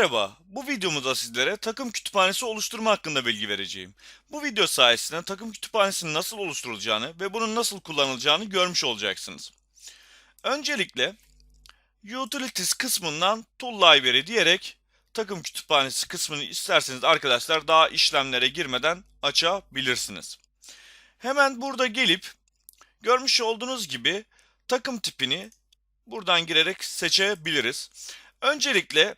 Merhaba, bu videomuzda sizlere takım kütüphanesi oluşturma hakkında bilgi vereceğim. Bu video sayesinde takım kütüphanesinin nasıl oluşturulacağını ve bunun nasıl kullanılacağını görmüş olacaksınız. Öncelikle Utilities kısmından Tool Library diyerek takım kütüphanesi kısmını isterseniz arkadaşlar daha işlemlere girmeden açabilirsiniz. Hemen burada gelip görmüş olduğunuz gibi takım tipini buradan girerek seçebiliriz. Öncelikle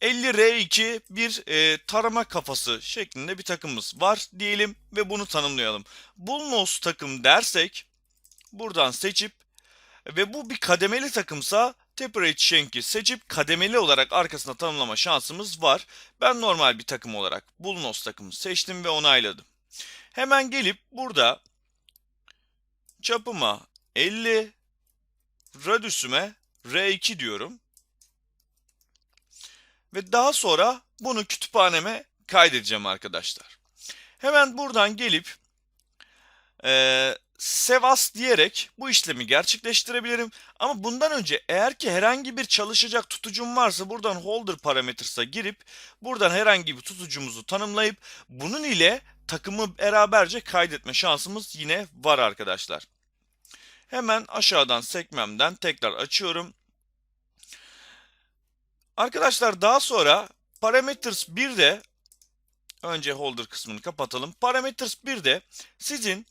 50R2 bir e, tarama kafası şeklinde bir takımımız var diyelim ve bunu tanımlayalım. Bullnose takım dersek buradan seçip ve bu bir kademeli takımsa Temperate Shank'i seçip kademeli olarak arkasına tanımlama şansımız var. Ben normal bir takım olarak Bullnose takımı seçtim ve onayladım. Hemen gelip burada çapıma 50 radüsüme R2 diyorum. Ve daha sonra bunu kütüphaneme kaydedeceğim arkadaşlar. Hemen buradan gelip eee Sevas diyerek bu işlemi gerçekleştirebilirim. Ama bundan önce eğer ki herhangi bir çalışacak tutucum varsa buradan holder parametres'a girip buradan herhangi bir tutucumuzu tanımlayıp bunun ile takımı beraberce kaydetme şansımız yine var arkadaşlar. Hemen aşağıdan sekmemden tekrar açıyorum. Arkadaşlar daha sonra parameters 1'de önce holder kısmını kapatalım. Parameters 1'de sizin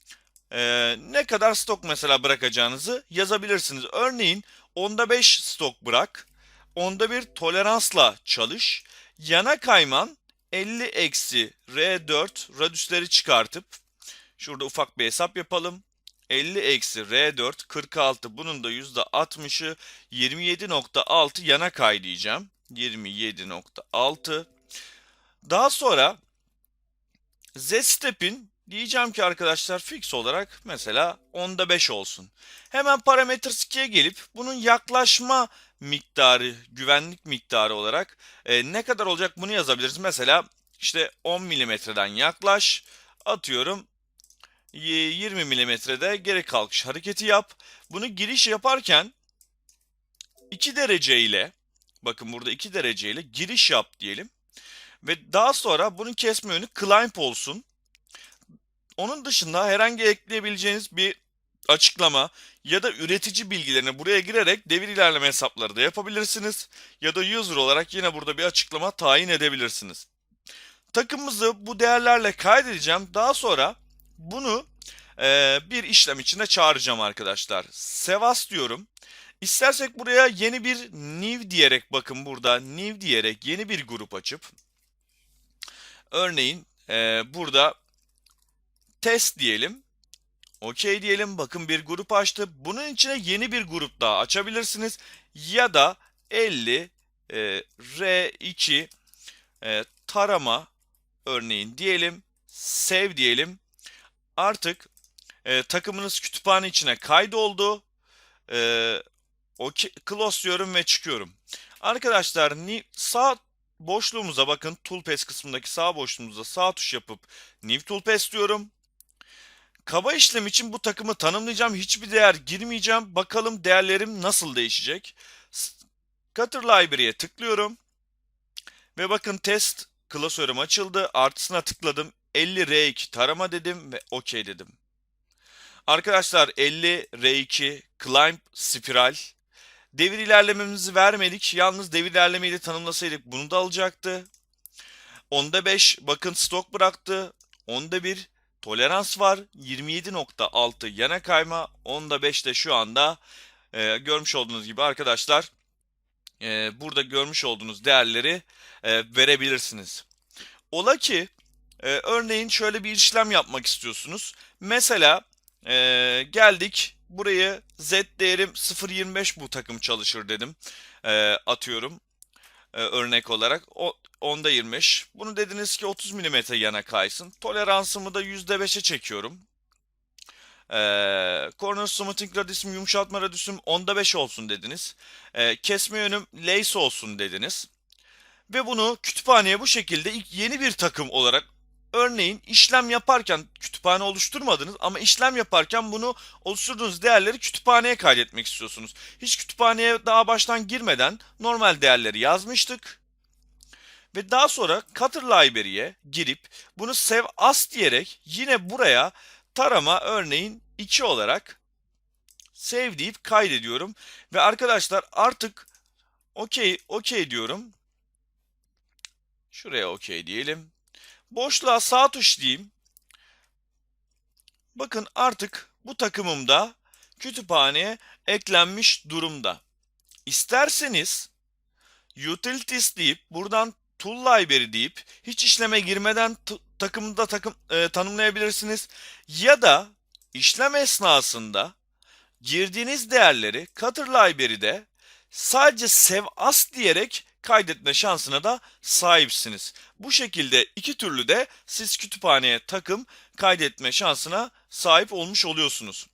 e, ne kadar stok mesela bırakacağınızı yazabilirsiniz. Örneğin onda 5 stok bırak. Onda bir toleransla çalış. Yana kayman 50 eksi R4 radüsleri çıkartıp şurada ufak bir hesap yapalım. 50 eksi R4 46 bunun da %60'ı 27.6 yana kay diyeceğim. 27.6 Daha sonra Z-Step'in diyeceğim ki arkadaşlar fix olarak mesela 10'da 5 olsun. Hemen parametre 2'ye gelip bunun yaklaşma miktarı, güvenlik miktarı olarak e, ne kadar olacak bunu yazabiliriz. Mesela işte 10 milimetreden yaklaş atıyorum 20 milimetrede geri kalkış hareketi yap. Bunu giriş yaparken 2 derece ile bakın burada 2 derece ile giriş yap diyelim. Ve daha sonra bunun kesme yönü climb olsun. Onun dışında herhangi ekleyebileceğiniz bir açıklama ya da üretici bilgilerini buraya girerek devir ilerleme hesapları da yapabilirsiniz. Ya da user olarak yine burada bir açıklama tayin edebilirsiniz. Takımımızı bu değerlerle kaydedeceğim. Daha sonra bunu e, bir işlem içinde çağıracağım arkadaşlar. Sevas diyorum. İstersek buraya yeni bir new diyerek bakın burada new diyerek yeni bir grup açıp örneğin e, burada test diyelim. OK diyelim. Bakın bir grup açtı. Bunun içine yeni bir grup daha açabilirsiniz. Ya da 50 e, R2 e, tarama örneğin diyelim. Save diyelim. Artık e, takımınız kütüphane içine kaydoldu. E, OK, close diyorum ve çıkıyorum. Arkadaşlar sağ boşluğumuza bakın Toolpath kısmındaki sağ boşluğumuza sağ tuş yapıp New Toolpath diyorum. Kaba işlem için bu takımı tanımlayacağım. Hiçbir değer girmeyeceğim. Bakalım değerlerim nasıl değişecek. Cutter Library'e tıklıyorum. Ve bakın test klasörüm açıldı. Artısına tıkladım. 50 R2 tarama dedim ve OK dedim. Arkadaşlar 50 R2 climb spiral devir ilerlememizi vermedik. Yalnız devir ilerlemeyi de tanımlasaydık bunu da alacaktı. Onda 5 bakın stok bıraktı. Onda 1 tolerans var. 27.6 yana kayma. Onda 5 de şu anda e, görmüş olduğunuz gibi arkadaşlar e, burada görmüş olduğunuz değerleri e, verebilirsiniz. Ola ki e, örneğin şöyle bir işlem yapmak istiyorsunuz. Mesela e, geldik burayı z değerim 0.25 bu takım çalışır dedim. E, atıyorum e, örnek olarak. O, onda 25. Bunu dediniz ki 30 mm yana kaysın. Toleransımı da %5'e çekiyorum. Ee, corner smoothing radius'um, yumuşatma radius'um onda 5 olsun dediniz. Ee, kesme yönüm lace olsun dediniz. Ve bunu kütüphaneye bu şekilde ilk yeni bir takım olarak örneğin işlem yaparken kütüphane oluşturmadınız ama işlem yaparken bunu oluşturduğunuz değerleri kütüphaneye kaydetmek istiyorsunuz. Hiç kütüphaneye daha baştan girmeden normal değerleri yazmıştık. Ve daha sonra Cutter Library'e girip bunu save as diyerek yine buraya tarama örneğin 2 olarak save deyip kaydediyorum. Ve arkadaşlar artık okey okey diyorum. Şuraya okey diyelim. Boşluğa sağ tuş diyeyim. Bakın artık bu takımımda kütüphaneye eklenmiş durumda. İsterseniz utilities deyip buradan tool library deyip hiç işleme girmeden takımda takım e, tanımlayabilirsiniz. Ya da işlem esnasında girdiğiniz değerleri Cutter Library'de sadece save as diyerek kaydetme şansına da sahipsiniz. Bu şekilde iki türlü de siz kütüphaneye takım kaydetme şansına sahip olmuş oluyorsunuz.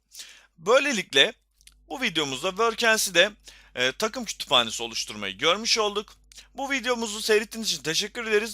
Böylelikle bu videomuzda Workens'i de e, takım kütüphanesi oluşturmayı görmüş olduk. Bu videomuzu seyrettiğiniz için teşekkür ederiz.